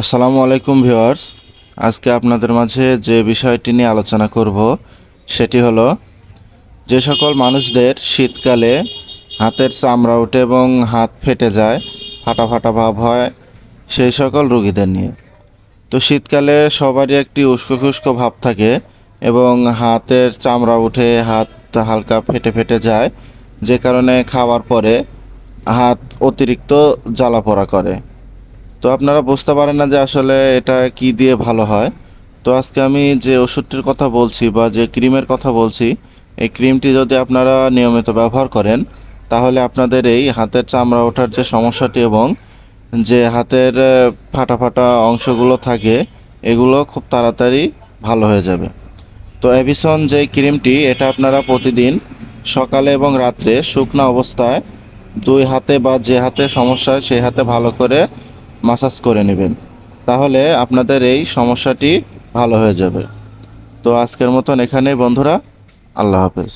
আসসালামু আলাইকুম ভিউয়ার্স। আজকে আপনাদের মাঝে যে বিষয়টি নিয়ে আলোচনা করব, সেটি হলো যে সকল মানুষদের শীতকালে হাতের চামড়া ওঠে এবং হাত ফেটে যায়, ফাটা ফাটা ভাব হয় সেই সকল রোগীদের নিয়ে। তো শীতকালে সবারই একটি উস্কো খুস্কো ভাব থাকে এবং হাতের চামড়া উঠে হাত হালকা ফেটে ফেটে যায়, যে কারণে খাওয়ার পরে হাত অতিরিক্ত জ্বালা পোড়া করে। তো আপনারা বুঝতে পারেন না যে আসলে এটা কি দিয়ে ভালো হয়। তো আজকে আমি যে ওষুধটির কথা বলছি বা যে ক্রিমের কথা বলছি, এই ক্রিমটি যদি আপনারা নিয়মিত ব্যবহার করেন, তাহলে আপনাদের এই হাতের চামড়া ওঠার যে সমস্যাটি এবং যে হাতের ফাটা ফাটা অংশগুলো থাকে, এগুলো খুব তাড়াতাড়ি ভালো হয়ে যাবে। তো এভিসন যে ক্রিমটি, এটা আপনারা প্রতিদিন সকালে এবং রাত্রে শুকনো অবস্থায় দুই হাতে বা যে হাতে সমস্যা সেই হাতে ভালো করে মাসাজ করে নেবেন। তাহলে আপনাদের এই সমস্যাটি ভালো হয়ে যাবে। তো আজকের মতন এখানে বন্ধুরা, আল্লাহ হাফেজ।